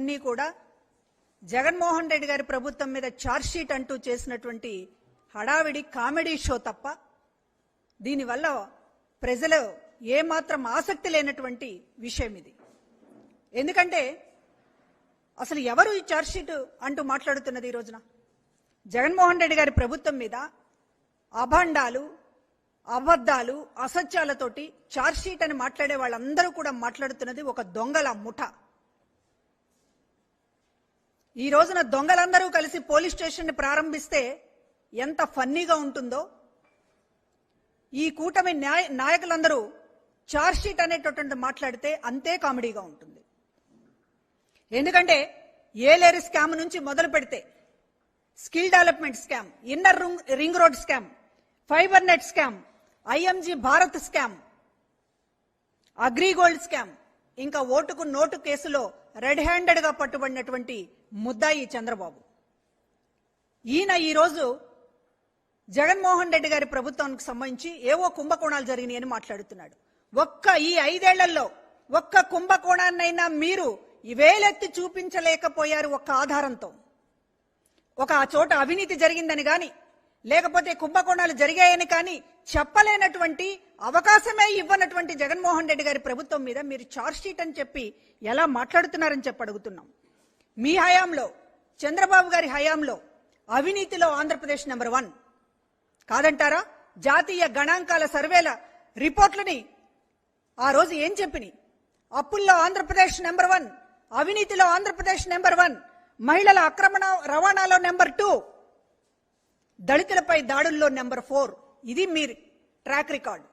అన్నీ కూడా జగన్మోహన్ రెడ్డి గారి ప్రభుత్వం మీద షీట్ అంటూ చేసినటువంటి హడావిడి కామెడీ షో తప్ప దీనివల్ల ప్రజలు ఏమాత్రం ఆసక్తి లేనటువంటి విషయం ఇది. ఎందుకంటే అసలు ఎవరు ఈ షీట్ అంటూ మాట్లాడుతున్నది ఈ రోజున? జగన్మోహన్ రెడ్డి గారి ప్రభుత్వం మీద అభండాలు అబద్ధాలు అసత్యాలతోటి షీట్ అని మాట్లాడే వాళ్ళందరూ కూడా మాట్లాడుతున్నది ఒక దొంగల ముఠ. ఈ రోజున దొంగలందరూ కలిసి పోలీస్ స్టేషన్ ప్రారంభిస్తే ఎంత ఫన్నీగా ఉంటుందో. ఈ కూటమి న్యాయ నాయకులందరూ చార్జ్షీట్ అనేటటువంటి మాట్లాడితే అంతే కామెడీగా ఉంటుంది. ఎందుకంటే ఏలేరు స్కామ్ నుంచి మొదలు పెడితే skill development scam inner ring road scam fibre net scam IMG Bharat scam Agrigold scam ఇంకా ఓటుకు నోటు కేసులో రెడ్ హ్యాండెడ్గా పట్టుబడినటువంటి ముద్దాయి చంద్రబాబు. ఈయన ఈరోజు జగన్మోహన్ రెడ్డి గారి ప్రభుత్వానికి సంబంధించి ఏవో కుంభకోణాలు జరిగినాయని మాట్లాడుతున్నాడు. ఒక్క ఈ ఐదేళ్ళలో ఒక్క కుంభకోణాన్నైనా మీరు వేలెత్తి చూపించలేకపోయారు ఒక్క ఆధారంతో. ఒక ఆ చోట అవినీతి జరిగిందని కానీ లేకపోతే కుంభకోణాలు జరిగాయని కానీ చెప్పలేనటువంటి అవకాశమే ఇవ్వనటువంటి జగన్మోహన్ రెడ్డి గారి ప్రభుత్వం మీద మీరు చార్జ్ షీట్ అని చెప్పి ఎలా మాట్లాడుతున్నారని చెప్పి అడుగుతున్నాం. మీ హయాంలో చంద్రబాబు గారి హయాంలో అవినీతిలో ఆంధ్రప్రదేశ్ నెంబర్ వన్ కాదంటారా? జాతీయ గణాంకాల సర్వేల రిపోర్ట్లని ఆ రోజు ఏం చెప్పినాయి? అప్పుల్లో ఆంధ్రప్రదేశ్ నెంబర్ వన్ అవినీతిలో ఆంధ్రప్రదేశ్ నెంబర్ వన్ మహిళల ఆక్రమణ రవాణాలో నెంబర్ టూ దళితులపై దాడుల్లో నెంబర్ ఫోర్. ఇది మీ ట్రాక్ రికార్డ్.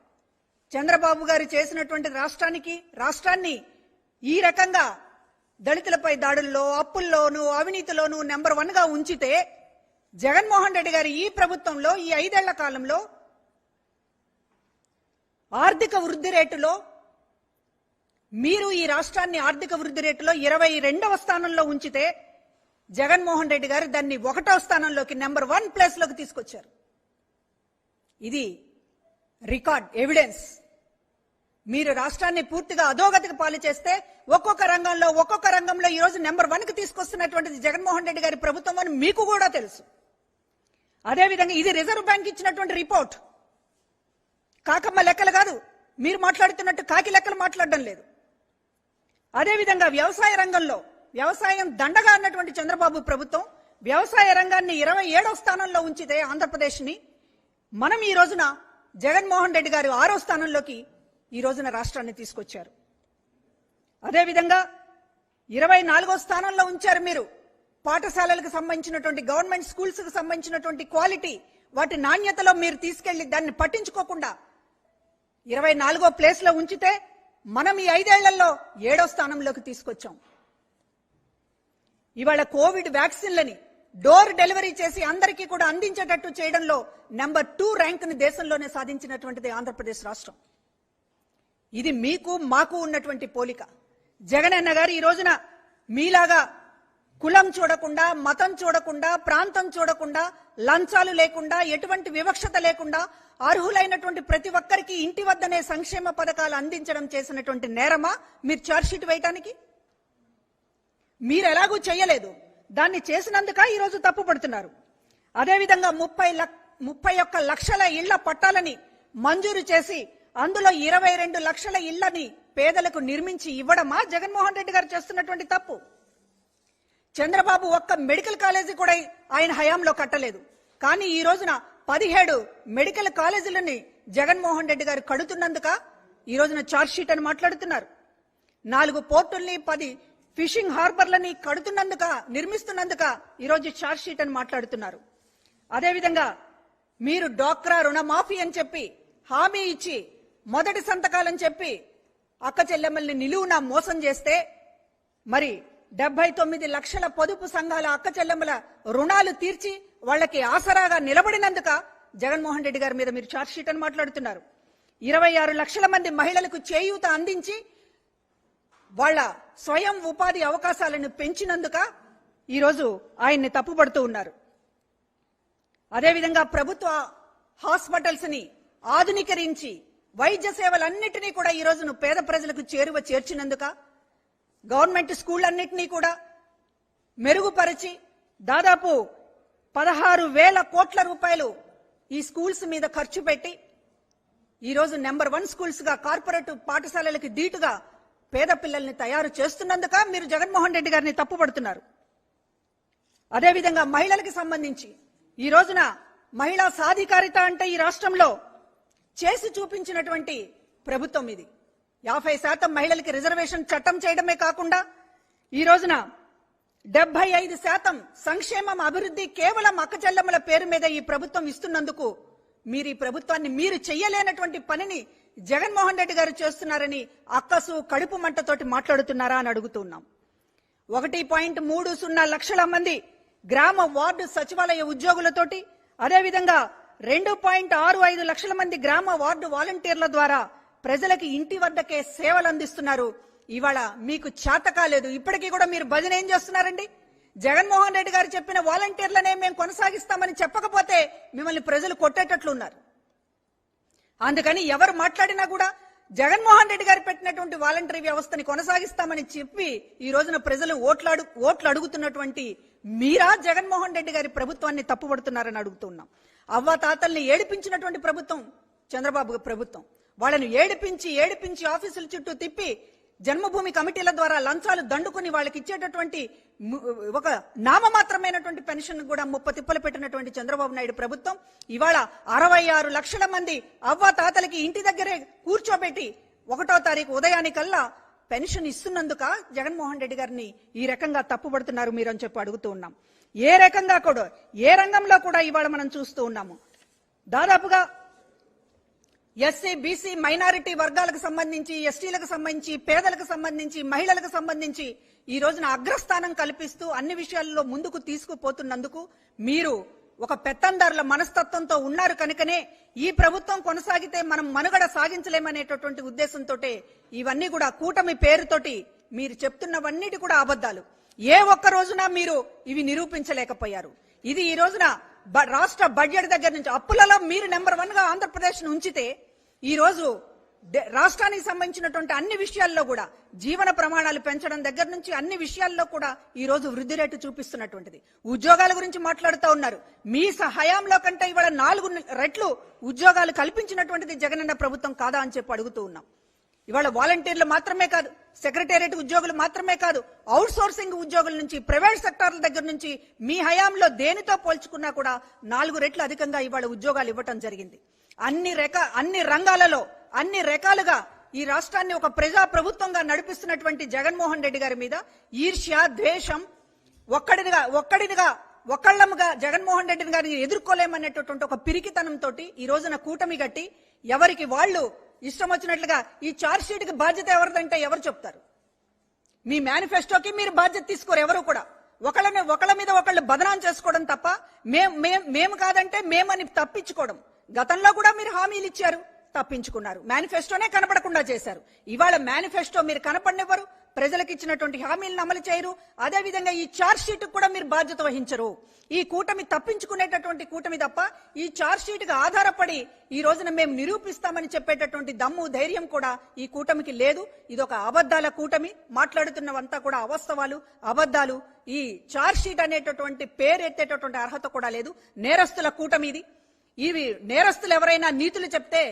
చంద్రబాబు గారు చేసినటువంటి రాష్ట్రానికి రాష్ట్రాన్ని ఈ రకంగా దళితులపై దాడుల్లో అప్పుల్లోనూ అవినీతిలోనూ నెంబర్ వన్గా ఉంచితే జగన్మోహన్ రెడ్డి గారి ఈ ప్రభుత్వంలో ఈ ఐదేళ్ళ కాలంలో ఆర్థిక వృద్ధి రేటులో మీరు ఈ రాష్ట్రాన్ని ఆర్థిక వృద్ధి రేటులో ఇరవై రెండవ స్థానంలో ఉంచితే జగన్మోహన్ రెడ్డి గారు దాన్ని ఒకటో స్థానంలోకి నెంబర్ వన్ ప్లేస్లోకి తీసుకొచ్చారు. ఇది రికార్డ్ ఎవిడెన్స్. మీరు రాష్ట్రాన్ని పూర్తిగా అధోగతికి పాలు చేస్తే ఒక్కొక్క రంగంలో ఒక్కొక్క రంగంలో ఈ రోజు నెంబర్ వన్కి తీసుకొస్తున్నటువంటిది జగన్మోహన్ రెడ్డి గారి ప్రభుత్వం అని మీకు కూడా తెలుసు. అదేవిధంగా ఇది రిజర్వ్ బ్యాంక్ ఇచ్చినటువంటి రిపోర్ట్. కాకమ్మ లెక్కలు కాదు. మీరు మాట్లాడుతున్నట్టు కాకి లెక్కలు మాట్లాడడం లేదు. అదేవిధంగా వ్యవసాయ రంగంలో వ్యవసాయం దండగా అన్నటువంటి చంద్రబాబు ప్రభుత్వం వ్యవసాయ రంగాన్ని ఇరవై ఏడవ స్థానంలో ఉంచితే ఆంధ్రప్రదేశ్ని. మనం ఈ రోజున జగన్మోహన్ రెడ్డి గారు ఆరో స్థానంలోకి ఈ రోజున రాష్ట్రాన్ని తీసుకొచ్చారు. అదేవిధంగా ఇరవై నాలుగో స్థానంలో ఉంచారు మీరు. పాఠశాలలకు సంబంధించినటువంటి గవర్నమెంట్ స్కూల్స్కు సంబంధించినటువంటి క్వాలిటీ వాటి నాణ్యతలో మీరు తీసుకెళ్ళి దాన్ని పట్టించుకోకుండా ఇరవై నాలుగో ప్లేస్లో ఉంచితే మనం ఈ ఐదేళ్ళలో ఏడో స్థానంలోకి తీసుకొచ్చాం. ఇవాళ కోవిడ్ వ్యాక్సిన్లని డోర్ డెలివరీ చేసి అందరికీ కూడా అందించేటట్టు చేయడంలో నెంబర్ టూ ర్యాంక్ని దేశంలోనే సాధించినటువంటిది ఆంధ్రప్రదేశ్ రాష్ట్రం. ఇది మీకు మాకు ఉన్నటువంటి పోలిక. జగనన్న గారు ఈ రోజున మీలాగా కులం చూడకుండా మతం చూడకుండా ప్రాంతం చూడకుండా లంచాలు లేకుండా ఎటువంటి వివక్షత లేకుండా అర్హులైనటువంటి ప్రతి ఒక్కరికి ఇంటి వద్దనే సంక్షేమ పథకాలు అందించడం చేసినటువంటి నేరమా? మీరు చార్జ్షీట్ వేయటానికి? మీరు ఎలాగూ చేయలేదు దాన్ని చేసినందుక ఈరోజు తప్పు పడుతున్నారు అదేవిధంగా ముప్పై ముప్పై ఒక్క లక్షల ఇళ్ళ పట్టాలని మంజూరు చేసి అందులో ఇరవై రెండు లక్షల ఇళ్ళని పేదలకు నిర్మించి ఇవ్వడమా జగన్మోహన్ రెడ్డి గారు చేస్తున్నటువంటి తప్పు? చంద్రబాబు ఒక్క మెడికల్ కాలేజీ కూడా ఆయన హయాంలో కట్టలేదు. కానీ ఈ రోజున పదిహేడు మెడికల్ కాలేజీలని జగన్మోహన్ రెడ్డి గారు కడుతున్నందుక ఈ రోజున ఛార్జ్ షీట్ అని మాట్లాడుతున్నారు. నాలుగు పోర్టుల్ని పది ఫిషింగ్ హార్బర్లని కడుతున్నందుక నిర్మిస్తున్నందుక ఈరోజు ఛార్జ్ షీట్ అని మాట్లాడుతున్నారు. అదేవిధంగా మీరు డోక్రా రుణమాఫీ అని చెప్పి హామీ ఇచ్చి మొదటి సంతకాలని చెప్పి అక్క చెల్లెమ్మల్ని నిలువున మోసం చేస్తే మరి డెబ్బై తొమ్మిది లక్షల పొదుపు సంఘాల అక్క చెల్లెమ్మల రుణాలు తీర్చి వాళ్ళకి ఆసరాగా నిలబడినందుక జగన్మోహన్ రెడ్డి గారి మీద మీరు ఛార్జ్ షీట్ అని మాట్లాడుతున్నారు. ఇరవై ఆరు లక్షల మంది మహిళలకు చేయూత అందించి వాళ్ళ స్వయం ఉపాధి అవకాశాలను పెంచినందుక ఈరోజు ఆయన్ని తప్పుపడుతూ ఉన్నారు. అదేవిధంగా ప్రభుత్వ హాస్పిటల్స్ని ఆధునీకరించి వైద్య సేవలన్నిటినీ కూడా ఈ రోజును పేద ప్రజలకు చేరువ చేర్చినందుక గవర్నమెంట్ స్కూళ్ళన్నింటినీ కూడా మెరుగుపరిచి దాదాపు పదహారు వేల కోట్ల రూపాయలు ఈ స్కూల్స్ మీద ఖర్చు పెట్టి ఈ రోజు నెంబర్ వన్ స్కూల్స్గా కార్పొరేటివ్ కార్పొరేట్ పాఠశాలలకి దీటుగా పేద పిల్లల్ని తయారు చేస్తున్నందుక మీరు జగన్మోహన్ రెడ్డి గారిని తప్పుపడుతున్నారు. అదేవిధంగా మహిళలకు సంబంధించి ఈ రోజున మహిళా సాధికారిత అంటే ఈ రాష్ట్రంలో చేసి చూపించినటువంటి ప్రభుత్వం ఇది. యాభై శాతం మహిళలకి రిజర్వేషన్ చట్టం చేయడమే కాకుండా ఈ రోజున డెబ్బై ఐదు శాతం సంక్షేమం అభివృద్ధి కేవలం అక్కచెల్లెమ్మల పేరు మీద ఈ ప్రభుత్వం ఇస్తున్నందుకు మీరు ఈ ప్రభుత్వాన్ని మీరు చెయ్యలేనటువంటి పనిని జగన్మోహన్ రెడ్డి గారు చేస్తున్నారని అక్కసు కడుపు మంటతోటి మాట్లాడుతున్నారా అని అడుగుతున్నాం. ఒకటి పాయింట్ మూడు సున్నా లక్షల మంది గ్రామ వార్డు సచివాలయ ఉద్యోగులతోటి అదేవిధంగా రెండు పాయింట్ ఆరు ఐదు లక్షల మంది గ్రామ వార్డు వాలంటీర్ల ద్వారా ప్రజలకి ఇంటి వద్దకే సేవలు అందిస్తున్నారు. ఇవాళ మీకు చేత కాలేదు. ఇప్పటికీ కూడా మీరు భజన ఏం చేస్తున్నారండి? జగన్మోహన్ రెడ్డి గారు చెప్పిన వాలంటీర్లనే మేము కొనసాగిస్తామని చెప్పకపోతే మిమ్మల్ని ప్రజలు కొట్టేటట్లున్నారు. అందుకని ఎవరు మాట్లాడినా కూడా జగన్మోహన్ రెడ్డి గారు పెట్టినటువంటి వాలంటరీ వ్యవస్థని కొనసాగిస్తామని చెప్పి ఈ రోజున ప్రజలు ఓట్లాడు ఓట్లు అడుగుతున్నటువంటి మీరా జగన్మోహన్ రెడ్డి గారి ప్రభుత్వాన్ని తప్పుపడుతున్నారని అడుగుతున్నాం. అవ్వ తాతల్ని ఏడిపించినటువంటి ప్రభుత్వం చంద్రబాబు ప్రభుత్వం. వాళ్ళని ఏడిపించి ఏడిపించి ఆఫీసుల చుట్టూ తిప్పి జన్మభూమి కమిటీల ద్వారా లంచాలు దండుకుని వాళ్ళకి ఇచ్చేటటువంటి ఒక నామమాత్రమైనటువంటి పెన్షన్ కూడా ముప్ప తిప్పలు పెట్టినటువంటి చంద్రబాబు నాయుడు ప్రభుత్వం. ఇవాళ అరవై ఆరు లక్షల మంది అవ్వ తాతలకి ఇంటి దగ్గరే కూర్చోబెట్టి ఒకటో తారీఖు ఉదయానికల్లా పెన్షన్ ఇస్తున్నందుక జగన్మోహన్ రెడ్డి గారిని ఈ రకంగా తప్పుపడుతున్నారు మీరు అని చెప్పి అడుగుతూ ఉన్నాం. ఏ రకంగా కూడా ఏ రంగంలో కూడా ఇవాళ మనం చూస్తూ ఉన్నాము. దాదాపుగా ఎస్సీ బీసీ మైనారిటీ వర్గాలకు సంబంధించి ఎస్టీలకు సంబంధించి పేదలకు సంబంధించి మహిళలకు సంబంధించి ఈ రోజున అగ్రస్థానం కల్పిస్తూ అన్ని విషయాల్లో ముందుకు తీసుకుపోతున్నందుకు మీరు ఒక పెత్తందారుల మనస్తత్వంతో ఉన్నారు కనుకనే ఈ ప్రభుత్వం కొనసాగితే మనం మనుగడ సాగించలేమనేటటువంటి ఉద్దేశంతో ఇవన్నీ కూడా కూటమి పేరుతోటి మీరు చెప్తున్నవన్నిటి కూడా అబద్ధాలు. ఏ ఒక్క రోజున మీరు ఇవి నిరూపించలేకపోయారు. ఇది ఈ రోజున రాష్ట్ర బడ్జెట్ దగ్గర నుంచి అప్పులలో మీరు నెంబర్ వన్గా ఆంధ్రప్రదేశ్ ఉంచితే ఈ రోజు దే- రాష్ట్రానికి సంబంధించినటువంటి అన్ని విషయాల్లో కూడా జీవన ప్రమాణాలు పెంచడం దగ్గర నుంచి అన్ని విషయాల్లో కూడా ఈ రోజు వృద్ధి రేటు చూపిస్తున్నటువంటిది. ఉద్యోగాల గురించి మాట్లాడుతూ ఉన్నారు. మీ సహాయంలో కంటే ఇవాళ నాలుగు రెట్లు ఉద్యోగాలు కల్పించినటువంటిది జగనన్న ప్రభుత్వం కాదా అని చెప్పి అడుగుతూ ఉన్నాం. ఇవాళ వాలంటీర్లు మాత్రమే కాదు సెక్రటేరియట్ ఉద్యోగులు మాత్రమే కాదు అవుట్ సోర్సింగ్ ఉద్యోగుల నుంచి ప్రైవేట్ సెక్టార్ల దగ్గర నుంచి మీ హయాంలో దేనితో పోల్చుకున్నా కూడా నాలుగు రెట్లు అధికంగా ఇవాళ ఉద్యోగాలు ఇవ్వటం జరిగింది. అన్ని రక అన్ని రంగాలలో అన్ని రకాలుగా ఈ రాష్ట్రాన్ని ఒక ప్రజా ప్రభుత్వంగా నడిపిస్తున్నటువంటి జగన్మోహన్ రెడ్డి గారి మీద ఈర్ష్య ద్వేషం ఒక్కడినిగా ఒక్కడినిగా ఒక్కళ్ళముగా జగన్మోహన్ రెడ్డిని గారిని ఎదుర్కోలేమనేటటువంటి ఒక పిరికితనంతో ఈ రోజున కూటమి గట్టి ఎవరికి వాళ్ళు ఇష్టం వచ్చినట్లుగా ఈ చార్జ్ షీట్కి బాధ్యత ఎవరిదంటే ఎవరు చెప్తారు? మీ మేనిఫెస్టోకి మీరు బాధ్యత తీసుకోరు ఎవరు కూడా. ఒకళ్ళని ఒకళ్ళ మీద ఒకళ్ళు బదనాం చేసుకోవడం తప్ప మేం మేం- మేము కాదంటే మేమని తప్పించుకోవడం. గతంలో కూడా మీరు హామీలు ఇచ్చారు తప్పించుకున్నారు. మేనిఫెస్టోనే కనపడకుండా చేశారు. ఇవాళ మేనిఫెస్టో మీరు కనపడనివ్వరు ప్రజలకు ఇచ్చినటువంటి హామీలను అమలు చేయరు అదేవిధంగా ఈ చార్జ్ షీట్ కూడా మీరు బాధ్యత వహించరు. ఈ కూటమి తప్పించుకునేటటువంటి కూటమి తప్ప ఈ చార్జ్ ఆధారపడి ఈ రోజున మేము నిరూపిస్తామని చెప్పేటటువంటి దమ్ము ధైర్యం కూడా ఈ కూటమికి లేదు. ఇది ఒక అబద్ధాల కూటమి. మాట్లాడుతున్నవంతా కూడా అవస్తవాలు అబద్ధాలు. ఈ చార్జ్ షీట్ అనేటటువంటి పేరు ఎత్తేటటువంటి అర్హత కూడా లేదు. నేరస్తుల కూటమి ఇది. ఇవి నేరస్తులు ఎవరైనా నీతులు చెప్తే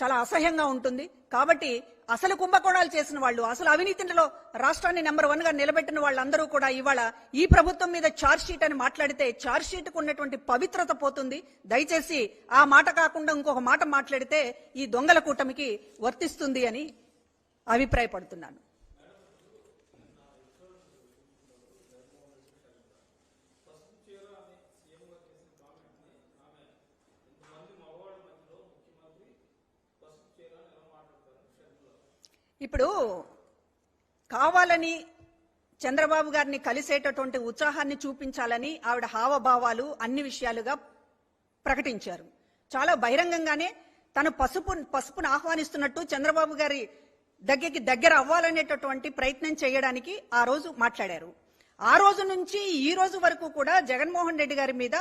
చాలా అసహ్యంగా ఉంటుంది. కాబట్టి అసలు కుంభకోణాలు చేసిన వాళ్ళు అసలు అవినీతిలో రాష్ట్రాన్ని నెంబర్ వన్గా నిలబెట్టిన వాళ్ళందరూ కూడా ఇవాళ ఈ ప్రభుత్వం మీద చార్జ్ షీట్ అని మాట్లాడితే చార్జ్ షీట్కు ఉన్నటువంటి పవిత్రత పోతుంది. దయచేసి ఆ మాట కాకుండా ఇంకొక మాట మాట్లాడితే ఈ దొంగల కూటమికి వర్తిస్తుంది అని అభిప్రాయపడుతున్నాను. ఇప్పుడు కావాలని చంద్రబాబు గారిని కలిసేటటువంటి ఉత్సాహాన్ని చూపించాలని ఆవిడ హావభావాలు అన్ని విషయాలుగా ప్రకటించారు. చాలా బహిరంగంగానే తను పసుపు పసుపును ఆహ్వానిస్తున్నట్టు చంద్రబాబు గారి దగ్గరికి దగ్గర అవ్వాలనేటటువంటి ప్రయత్నం చేయడానికి ఆ రోజు మాట్లాడారు. ఆ రోజు నుంచి ఈ రోజు వరకు కూడా జగన్మోహన్ రెడ్డి గారి మీద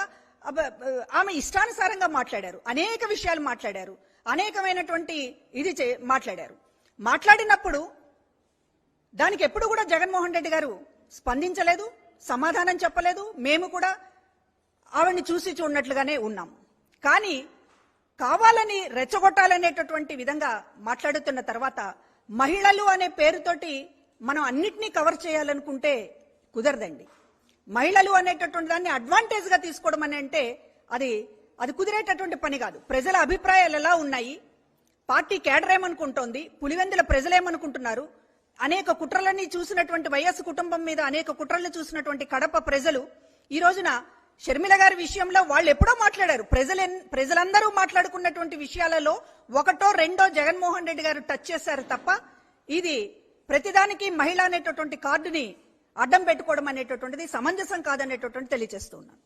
ఆమె ఇష్టానుసారంగా మాట్లాడారు. అనేక విషయాలు మాట్లాడారు. అనేకమైనటువంటి ఇది చే- మాట్లాడారు. మాట్లాడినప్పుడు దానికి ఎప్పుడు కూడా జగన్మోహన్ రెడ్డి గారు స్పందించలేదు సమాధానం చెప్పలేదు. మేము కూడా ఆవిడ్ని చూసి చూడనట్లుగానే ఉన్నాం. కానీ కావాలని రెచ్చగొట్టాలనేటటువంటి విధంగా మాట్లాడుతున్న తర్వాత మహిళలు అనే పేరుతోటి మనం అన్నిటినీ కవర్ చేయాలనుకుంటే కుదరదండి. మహిళలు అనేటటువంటి దాన్ని అడ్వాంటేజ్గా తీసుకోవడం అని అంటే అది అది కుదిరేటటువంటి పని కాదు. ప్రజల అభిప్రాయాలు ఎలా ఉన్నాయి పార్టీ కేడర్ ఏమనుకుంటోంది? పులివెందుల ప్రజలేమనుకుంటున్నారు అనేక కుట్రలన్నీ చూసినటువంటి వైఎస్ కుటుంబం మీద అనేక కుట్రలను చూసినటువంటి కడప ప్రజలు ఈ రోజున షర్మిల గారి విషయంలో వాళ్ళు ఎప్పుడో మాట్లాడారు. ప్రజలు ప్రజలందరూ మాట్లాడుకున్నటువంటి విషయాలలో ఒకటో రెండో జగన్మోహన్ రెడ్డి గారు టచ్ చేశారు తప్ప ఇది ప్రతిదానికి మహిళ అనేటటువంటి కార్డుని అడ్డం పెట్టుకోవడం అనేటటువంటిది సమంజసం కాదనేటటువంటి తెలియజేస్తున్నాను